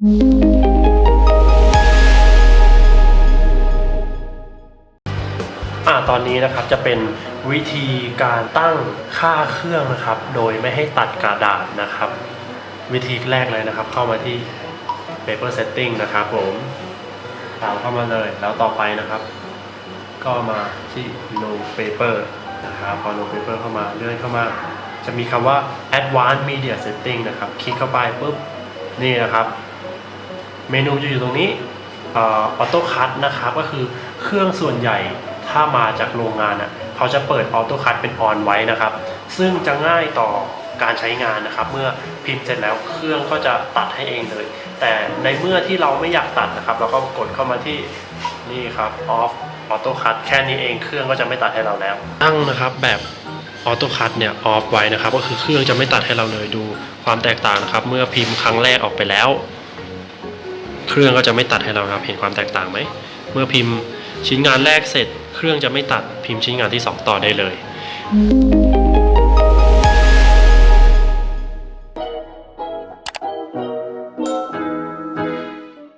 อ่าตอนนี้นะครับจะเป็นวิธีการตั้งค่าเครื่องนะครับ โดยไม่ให้ตัดกระดาษนะครับ วิธีแรกเลยนะครับ เข้ามาที่ paper setting นะครับผมตามเข้ามาเลยแล้วต่อไปนะครับ ก็มาที่ no paper นะครับพอ no paper เข้ามาเลื่อนเข้ามา จะมีคำว่า advanced media setting นะครับ คลิกเข้าไปปุ๊บนี่นะครับ เมนูจะอยู่ตรงนี้ออโต้คัตนะครับก็คือเครื่องส่วนใหญ่ถ้ามาจากโรงงานอะเขาจะเปิดออโต้คัตเป็นออนไว้นะครับ ซึ่งจะง่ายต่อการใช้งานนะครับ เมื่อพิมพ์เสร็จแล้วเครื่องก็จะตัดให้เองเลย แต่ในเมื่อที่เราไม่อยากตัดนะครับ เราก็กดเข้ามาที่นี่ครับ off auto cut แค่นี้เองเครื่องก็จะไม่ตัดให้เราแล้ว ตั้งนะครับแบบออโต้คัตเนี่ยออฟไว้นะครับ ก็คือเครื่องจะไม่ตัดให้เราเลยดูความแตกต่างนะครับ เมื่อพิมพ์ครั้งแรกออกไปแล้ว เครื่องก็จะไม่ตัดให้เราครับ เห็นความแตกต่างไหม เมื่อพิมพ์ชิ้นงานแรกเสร็จ เครื่องจะไม่ตัดพิมพ์ชิ้นงานที่ 2 ต่อได้เลย